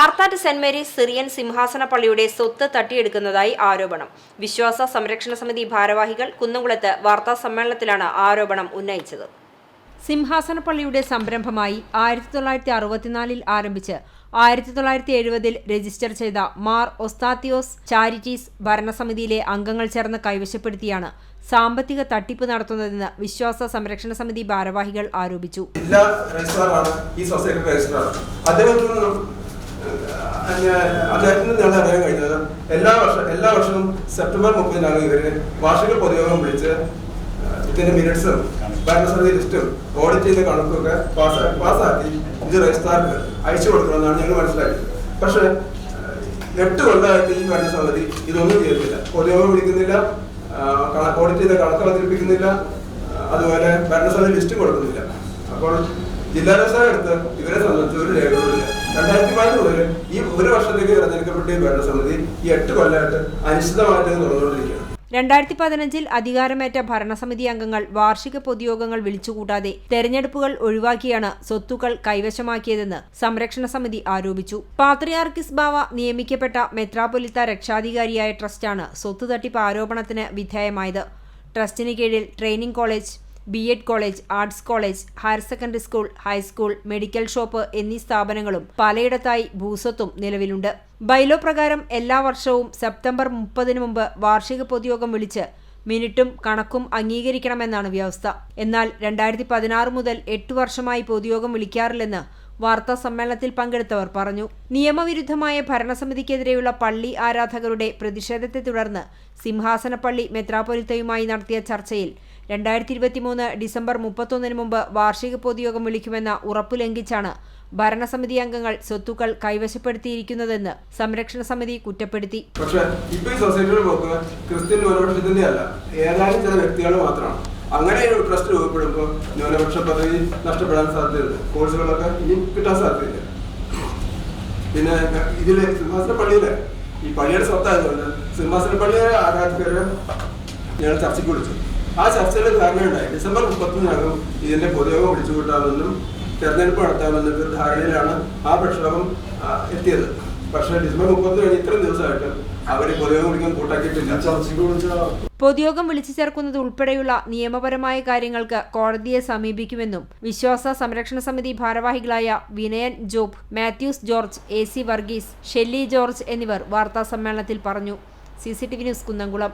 Arthat saint Mary's Syrian സിംഹാസന പള്ളിയുടെ സ്വത്ത് തട്ടിയെടുക്കുന്നതായി ആരോപണം. വിശ്വാസ സംരക്ഷണ സമിതി ഭാരവാഹികൾ കുന്നംകുളത്ത് വാർത്താ സമ്മേളനത്തിലാണ് ആരോപണം ഉന്നയിച്ചത്. സിംഹാസന പള്ളിയുടെ സംരംഭമായി ആയിരത്തി തൊള്ളായിരത്തി അറുപത്തിനാലിൽ ആരംഭിച്ച് ആയിരത്തി തൊള്ളായിരത്തി എഴുപതിൽ രജിസ്റ്റർ ചെയ്ത മാർ ഒസ്താത്തിയോസ് ചാരിറ്റീസ് ഭരണസമിതിയിലെ അംഗങ്ങൾ ചേർന്ന് കൈവശപ്പെടുത്തിയാണ് സാമ്പത്തിക തട്ടിപ്പ് നടത്തുന്നതെന്ന് വിശ്വാസ സംരക്ഷണ സമിതി ഭാരവാഹികൾ ആരോപിച്ചു. ഏഹ്, ഞാൻ- അറിയാൻ കഴിഞ്ഞത് എല്ലാ വർഷം എല്ലാ വർഷവും സെപ്റ്റംബർ മുപ്പതിനാണ് ഇവർ വാർഷിക പൊതുയോഗം വിളിച്ച് ഇതിന്റെ മിനിറ്റ്സും ഭരണസമിതി ലിസ്റ്റും ഓഡിറ്റ് ചെയ്ത കണക്കൊക്കെ പാസ് പാസ്സാക്കി ഇത് രജിസ്ട്രാർക്ക് അയച്ചു കൊടുക്കണമെന്നാണ് ഞങ്ങൾ മനസ്സിലാക്കിയത്. പക്ഷേ എട്ട് കൊല്ലമായിട്ട് ഈ ഭരണസമിതി ഇതൊന്നും ചെയ്തിട്ടില്ല. പൊതുയോഗം വിളിക്കുന്നില്ല ഓഡിറ്റ് ചെയ്ത കണക്ക് അവതരിപ്പിക്കുന്നില്ല അതുപോലെ ഭരണസമിതി ലിസ്റ്റ് കൊടുക്കുന്നില്ല. അപ്പോൾ ജില്ലാ രജിസ്ട്രാർ എടുത്ത് ഇവരെ സംബന്ധിച്ച് ഒരു രേഖകളില്ല മുതൽ ഈ ഒരു വർഷത്തേക്ക് തെരഞ്ഞെടുക്കപ്പെട്ട ഭരണസമിതി ഈ എട്ട് കൊല്ലമായിട്ട് അനിശ്ചിതമായിട്ട് തുടർന്നുകൊണ്ടിരിക്കുകയാണ്. രണ്ടായിരത്തി പതിനഞ്ചിൽ അധികാരമേറ്റ ഭരണസമിതി അംഗങ്ങൾ വാർഷിക പൊതുയോഗങ്ങൾ വിളിച്ചുകൂട്ടാതെ തെരഞ്ഞെടുപ്പുകൾ ഒഴിവാക്കിയാണ് സ്വത്തുക്കൾ കൈവശമാക്കിയതെന്ന് സംരക്ഷണ സമിതി ആരോപിച്ചു. പാത്രിയാർക്കിസ് ബാവ നിയമിക്കപ്പെട്ട മെത്രാപൊലിത്ത രക്ഷാധികാരിയായ ട്രസ്റ്റാണ് സ്വത്ത് തട്ടിപ്പ് ആരോപണത്തിന് വിധേയമായത്. ട്രസ്റ്റിന് കീഴിൽ training college B Ed college arts college higher secondary school high school medical shop എന്നീ സ്ഥാപനങ്ങളും പലയിടത്തായി ഭൂസ്വത്തും നിലവിലുണ്ട്. ബൈലോ പ്രകാരം എല്ലാ വർഷവും സെപ്റ്റംബർ മുപ്പതിന് മുമ്പ് വാർഷിക പൊതുയോഗം വിളിച്ച് മിനിറ്റും കണക്കും അംഗീകരിക്കണമെന്നാണ് വ്യവസ്ഥ. എന്നാൽ രണ്ടായിരത്തി പതിനാറ് മുതൽ എട്ട് വർഷമായി പൊതുയോഗം വിളിക്കാറില്ലെന്ന് വാർത്താ സമ്മേളനത്തിൽ പങ്കെടുത്തവർ പറഞ്ഞു നിയമവിരുദ്ധമായ ഭരണസമിതിക്കെതിരെയുള്ള പള്ളി ആരാധകരുടെ പ്രതിഷേധത്തെ തുടർന്ന് സിംഹാസനപ്പള്ളി മെത്രാപൊലിത്തയുമായി നടത്തിയ ചർച്ചയിൽ രണ്ടായിരത്തി ഇരുപത്തിമൂന്ന് ഡിസംബർ മുപ്പത്തൊന്നിന് മുമ്പ് വാർഷിക പൊതുയോഗം വിളിക്കുമെന്ന ഉറപ്പു ലംഘിച്ചാണ് ഭരണസമിതി അംഗങ്ങൾ സ്വത്തുക്കൾ കൈവശപ്പെടുത്തിയിരിക്കുന്നതെന്ന് സംരക്ഷണ സമിതി കുറ്റപ്പെടുത്തി. പക്ഷേ ഇപ്പൊ ഈ സൊസൈറ്റിയുടെ ക്രിസ്ത്യൻ ന്യൂനപക്ഷത്തിന്റെ അല്ല ഏതാനും ചില വ്യക്തികൾ മാത്രമാണ്. അങ്ങനെ ഒരു ട്രസ്റ്റ് രൂപപ്പെടുമ്പോൾ ന്യൂനപക്ഷ പദവി നഷ്ടപ്പെടാൻ സാധ്യതയുണ്ട്. കോഴ്സുകളൊക്കെ ഇനി കിട്ടാൻ സാധ്യതയില്ല. പിന്നെ ഇതിലെ സിംഹാസന പള്ളിയിലെ ഈ പള്ളിയുടെ സ്വത്തായതുകൊണ്ട് സിംഹാസന പള്ളിയിലെ ആരാധകരെ ഞങ്ങൾ ചർച്ചയ്ക്ക് വിളിച്ചു. ആ ചർച്ചയിൽ ധാരണയുണ്ടായി. ഡിസംബർ മുപ്പത്തിനകം ഇതിന്റെ പൊതുയോഗം വിളിച്ചു കൂട്ടാമെന്നും തെരഞ്ഞെടുപ്പ് നടത്താമെന്നും ധാരണയിലാണ് ആ പ്രക്ഷോഭം എത്തിയത്. പക്ഷേ ഡിസംബർ മുപ്പത്തി കഴിഞ്ഞ് ഇത്രയും ദിവസമായിട്ട് പൊതുയോഗം വിളിച്ചു ചേർക്കുന്നത് ഉൾപ്പെടെയുള്ള നിയമപരമായ കാര്യങ്ങൾക്ക് കോടതിയെ സമീപിക്കുമെന്നും വിശ്വാസ സംരക്ഷണ സമിതി ഭാരവാഹികളായ വിനയൻ ജോബ് മാത്യൂസ് ജോർജ് എ സി വർഗീസ് ഷെല്ലി ജോർജ് എന്നിവർ വാർത്താ സമ്മേളനത്തിൽ പറഞ്ഞു. C C T V news Kunnamkulam.